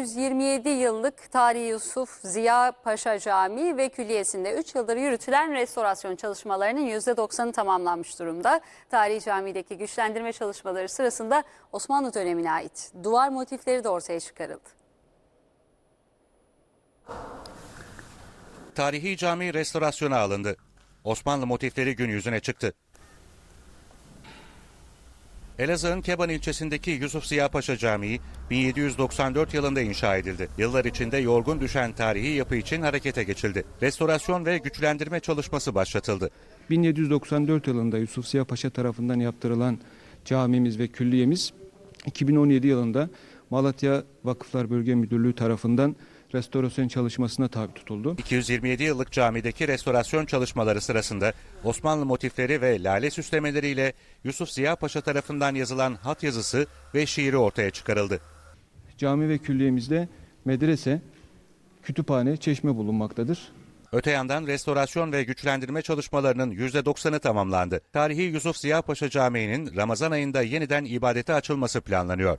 127 yıllık Tarihi Yusuf Ziya Paşa Camii ve Külliyesi'nde 3 yıldır yürütülen restorasyon çalışmalarının %90'ı tamamlanmış durumda. Tarihi camideki güçlendirme çalışmaları sırasında Osmanlı dönemine ait duvar motifleri de ortaya çıkarıldı. Tarihi cami restorasyona alındı. Osmanlı motifleri gün yüzüne çıktı. Elazığ'ın Keban ilçesindeki Yusuf Ziya Paşa Camii 1794 yılında inşa edildi. Yıllar içinde yorgun düşen tarihi yapı için harekete geçildi. Restorasyon ve güçlendirme çalışması başlatıldı. 1794 yılında Yusuf Ziya Paşa tarafından yaptırılan camimiz ve külliyemiz 2017 yılında Malatya Vakıflar Bölge Müdürlüğü tarafından restorasyon çalışmasına tabi tutuldu. 227 yıllık camideki restorasyon çalışmaları sırasında Osmanlı motifleri ve lale süslemeleriyle Yusuf Ziya Paşa tarafından yazılan hat yazısı ve şiiri ortaya çıkarıldı. Cami ve külliyemizde medrese, kütüphane, çeşme bulunmaktadır. Öte yandan restorasyon ve güçlendirme çalışmalarının %90'ı tamamlandı. Tarihi Yusuf Ziya Paşa Camii'nin Ramazan ayında yeniden ibadete açılması planlanıyor.